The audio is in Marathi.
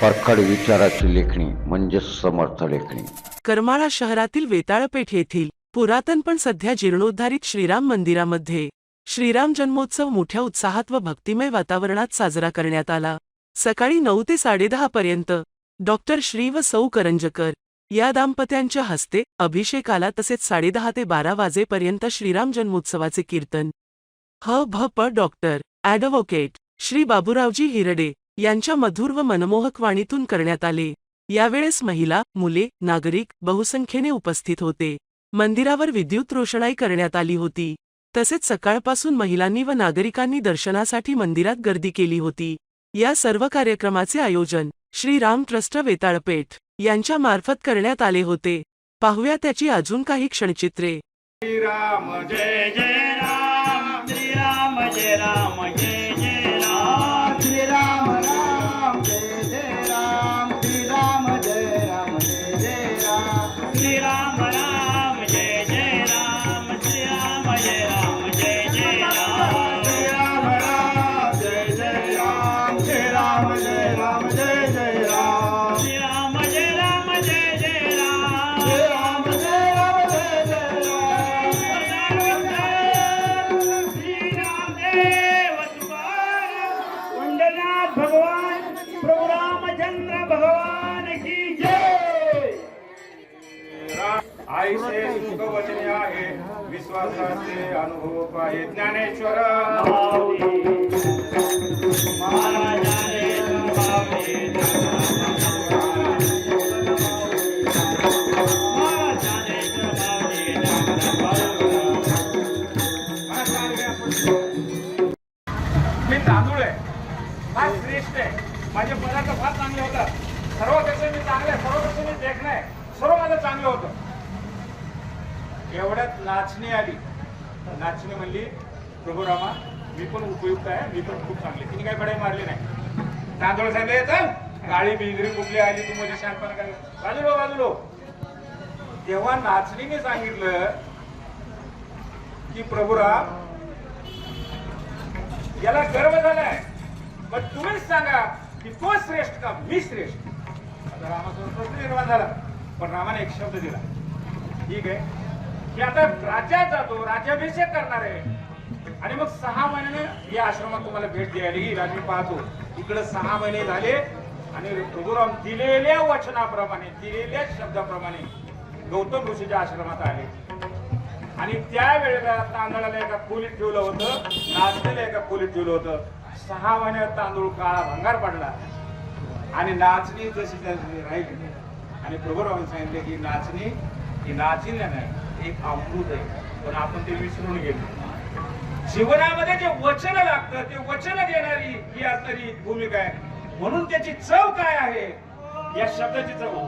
परखड विचाराची लेखणी म्हणजे समर्थ लेखणी. करमाळा शहरातील वेताळपेठ येथील पुरातन पण सध्या जीर्णोद्धारित श्रीराम मंदिरामध्ये. श्रीराम जन्मोत्सव मोठ्या उत्साहात व भक्तिमय वातावरणात साजरा करण्यात आला. सकाळी नऊ ते साडेदहा पर्यंत डॉक्टर श्री व सौ करंजकर या दाम्पत्यांच्या हस्ते अभिषेकाला तसेच साडेदहा ते बारा वाजेपर्यंत श्रीराम जन्मोत्सवाचे कीर्तन. ह भ प डॉक्टर ॲडव्होकेट श्री बाबूरावजी हिरडे यांच्या मधुर व मनमोहक वाणीतून करण्यात आले. यावेळेस महिला मुले नागरिक बहुसंख्येने उपस्थित होते. मंदिरावर विद्युत रोषणाई करण्यात आली होती. तसेच सकाळपासून महिलांनी व नागरिकांनी दर्शनासाठी मंदिरात गर्दी केली होती. या सर्व कार्यक्रमाचे आयोजन श्री राम ट्रस्ट वेताळपेठ यांच्या मार्फत करण्यात आले होते. पाहूया त्याची अजून काही क्षणचित्रे. श्रीराम जय जय राम. जय राम जय जय भगवान प्रभु रामचंद्र भगवान की जय! आईचे सुख वचने आहे विश्वासाचे अनुभव आहे ज्ञानेश्वर महाराजाने महाराजाने हे तांदूळ आहे. फार श्रेष्ठ आहे. माझे पदार्थ फार चांगले होतात सर्व कसं मी चांगलं आहे. सर्व कसं मी देखणं आहे. सर्व माझं चांगलं होतं. एवढ्यात नाचणी आली. नाचणी म्हणली प्रभू रामा मी पण उपयुक्त आहे. मी पण खूप चांगले. तिने काही बडाई मारली नाही. तांदूळ झाले तर काळी बिंगरी कुठली आली तू म्हणजे शहाणपणा काय बाजूलो बाजूलो. तेव्हा नाचणीने सांगितलं की प्रभुराम याला गर्व झालाय. पण तुम्हीच सांगा की तो श्रेष्ठ का मी श्रेष्ठ? आता रामासमोर प्रश्न निर्माण झाला पण रामाने एक शब्द दिला. ठीक आहे? की आता राज्यात जातो राज्याभिषेक करणार आहे. आणि मग सहा महिन्याने या आश्रमात तुम्हाला भेट द्यायला येईल. आम्ही मी पाहतो इकडे सहा महिने झाले आणि प्रभुराम दिलेल्या वचनाप्रमाणे दिलेल्या शब्दाप्रमाणे गौतम ऋषीच्या आश्रमात आले. आणि त्या वेळेला तांदळाला एका खोलीत ठेवलं होतं नाचणीला एका खोलीत ठेवलं होतं. सहा महिन्यात तांदूळ काळा भंगार पडला आणि नाचणी जशी त्याची राहिली. आणि प्रभुरावांनी सांगितले की नाचणी ही नाचणी नाही एक अमृत आहे. पण आपण ते विसरून गेलो. जीवनामध्ये जे वचन लागतं ते वचन देणारी ही असणारी भूमिका आहे. म्हणून त्याची चव काय आहे? या शब्दाची चव.